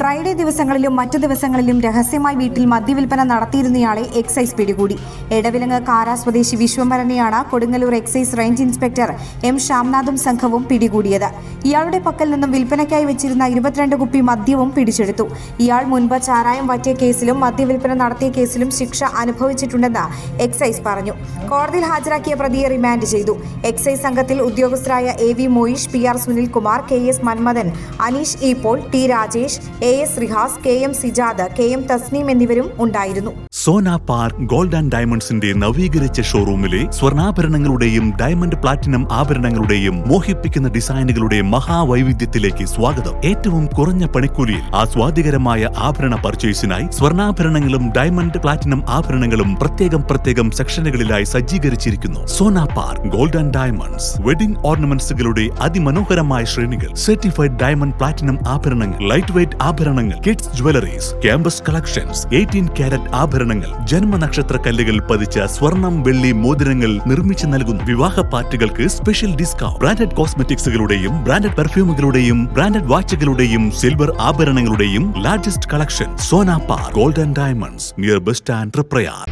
Dry day ദിവസങ്ങളിലും മറ്റു ദിവസങ്ങളിലും രഹസ്യമായി വീട്ടിൽ മദ്യവിൽപ്പന നടത്തിയിരുന്നയാളെ എക്സൈസ് പിടികൂടി. എടവിലങ്ങ് കാര സ്വദേശി വിശ്വംഭരനെയാണ് Kodungallur excise range inspector M ശ്യാംനാഥും സംഘവും പിടികൂടിയത്. ഇയാളുടെ പക്കൽ നിന്നും വിൽപ്പനയ്ക്കായി വെച്ചിരുന്ന ഇരുപത്തിരണ്ട് കുപ്പി മദ്യവും പിടിച്ചെടുത്തു. ഇയാൾ മുൻപ് ചാരായം വാറ്റിയ കേസിലും മദ്യവിൽപ്പന നടത്തിയ കേസിലും ശിക്ഷ അനുഭവിച്ചിട്ടുണ്ടെന്ന് എക്സൈസ് പറഞ്ഞു. കോടതിയിൽ ഹാജരാക്കിയ പ്രതിയെ റിമാൻഡ് ചെയ്തു. എക്സൈസ് സംഘത്തിൽ ഉദ്യോഗസ്ഥരായ A V Moyish P R Sunilkumar K S Manmadhan Aneesh E Paul T Rajesh A S Rihas K M Sijad K M Tasneem എന്നിവരും ഉണ്ടായിരുന്നു. സോനാ പാർക്ക് ഗോൾഡ് ആൻഡ് ഡയമണ്ട്സിന്റെ നവീകരിച്ച ഷോറൂമിലെ സ്വർണാഭരണങ്ങളുടെയും ഡയമണ്ട് പ്ലാറ്റിനം ആഭരണങ്ങളുടെയും മോഹിപ്പിക്കുന്ന ഡിസൈനുകളുടെ മഹാവൈവിധ്യത്തിലേക്ക് സ്വാഗതം. ഏറ്റവും കുറഞ്ഞ പണിക്കൂലിയിൽ ആസ്വാദികരമായ ആഭരണ പർച്ചേസിനായി സ്വർണാഭരണങ്ങളും ഡയമണ്ട് പ്ലാറ്റിനം ആഭരണങ്ങളും പ്രത്യേകം പ്രത്യേകം സെക്ഷനുകളിലായി സജ്ജീകരിച്ചിരിക്കുന്നു. Sona park gold and diamonds wedding ഓർണമെന്റ്സുകളുടെ അതിമനോഹരമായ ശ്രേണികൾ. സർട്ടിഫൈഡ് ഡയമണ്ട് പ്ലാറ്റിനം ആഭരണങ്ങൾ ലൈറ്റ് വെയ്റ്റ് ആഭരണങ്ങൾ kids jewelleries campus collections eighteen carat ആഭരണങ്ങൾ ജന്മനക്ഷത്ര കല്ലുകൾ പതിച്ച സ്വർണം വെള്ളി മോതിരങ്ങൾ നിർമ്മിച്ചു നൽകുന്നു വിവാഹ പാർട്ടികൾക്ക് സ്പെഷ്യൽ ഡിസ്കൗണ്ട് ബ്രാൻഡഡ് കോസ്മെറ്റിക്സുകളുടെയും ബ്രാൻഡഡ് പെർഫ്യൂമുകളുടെയും ബ്രാൻഡഡ് വാച്ചുകളുടെയും silver ആഭരണങ്ങളുടെയും largest collection Sona park golden diamonds near bus stand Prayar